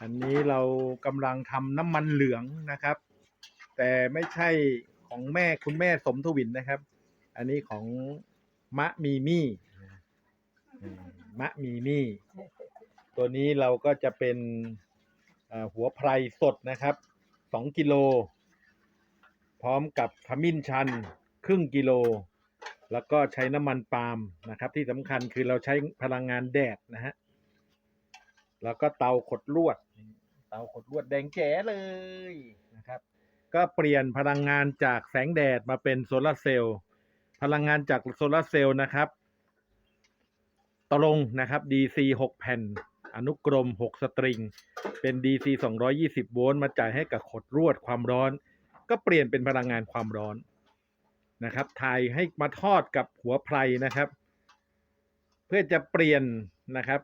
อันนี้เรากำลังทำน้ำมันเหลืองนะครับ แต่ไม่ใช่ของแม่คุณแม่สมทวินนะครับ อันนี้ของมะมีมี่มะมีมี่ ตัวนี้เราก็จะเป็นหัวไพรสดนะครับสองกิโล พร้อมกับขมิ้นชันครึ่งกิโล แล้วก็ใช้น้ำมันปาล์มนะครับ ที่สำคัญคือเราใช้พลังงานแดดนะฮะแล้วก็เตาขดลวด เตาขดลวดแดงแจ๋เลยนะครับ ก็เปลี่ยนพลังงานจากแสงแดดมาเป็นโซลาร์เซลล์พลังงานจากโซลาร์เซลล์นะครับตรงนะครับ DC 6 แผ่น อนุกรม 6 สตริง เป็น DC 220 โวลต์มาจ่ายให้กับขดลวดความร้อน ก็เปลี่ยนเป็นพลังงานความร้อนนะครับถ่ายให้มาทอดกับหัวไพรนะครับ เพื่อจะเปลี่ยนนะครับ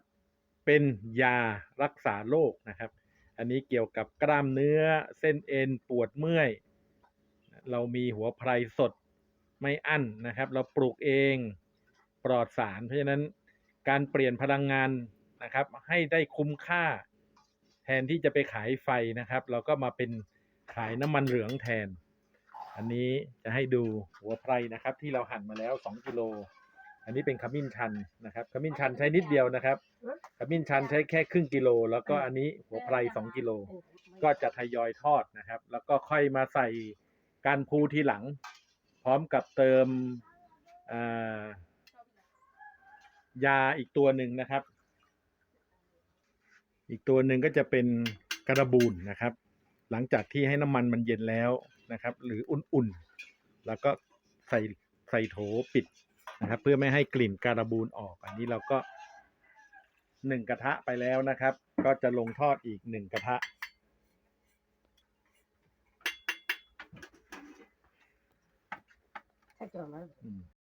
เป็นยารักษาโรคนะครับ อันนี้เกี่ยวกับกล้ามเนื้อเส้นเอ็นปวดเมื่อย เรามีหัวไพรสดไม่อั้นนะครับ เราปลูกเองปลอดสาร เพราะฉะนั้นการเปลี่ยนพลังงานนะครับ ให้ได้คุ้มค่า แทนที่จะไปขายไฟนะครับ เราก็มาเป็นขายน้ำมันเหลืองแทน อันนี้จะให้ดูหัวไพรนะครับ ที่เราหั่นมาแล้ว 2กิโล อันนี้เป็นขมิ้นชันนะครับ ขมิ้นชันใช้นิดเดียวนะครับ ขมิ้นชันใช้แค่ครึ่งกิโล แล้วก็อันนี้หัวไพร2กิโล ก็จะทยอยทอดนะครับ แล้วก็ค่อยมาใส่การพูทีหลัง พร้อมกับเติมอ่ายาอีกตัวหนึ่งนะครับ อีกตัวหนึ่งก็จะเป็นกระบูนนะครับ หลังจากที่ให้น้ำมันมันเย็นแล้วนะครับ หรืออุ่นๆ แล้วก็ใส่ใส่โถปิด นะครับ เพื่อไม่ให้กลิ่นการบูนออก อันนี้เราก็หนึ่งกระทะไปแล้วนะครับ ก็จะลงทอดอีกหนึ่งกระทะ ถ้าเจอมาอืม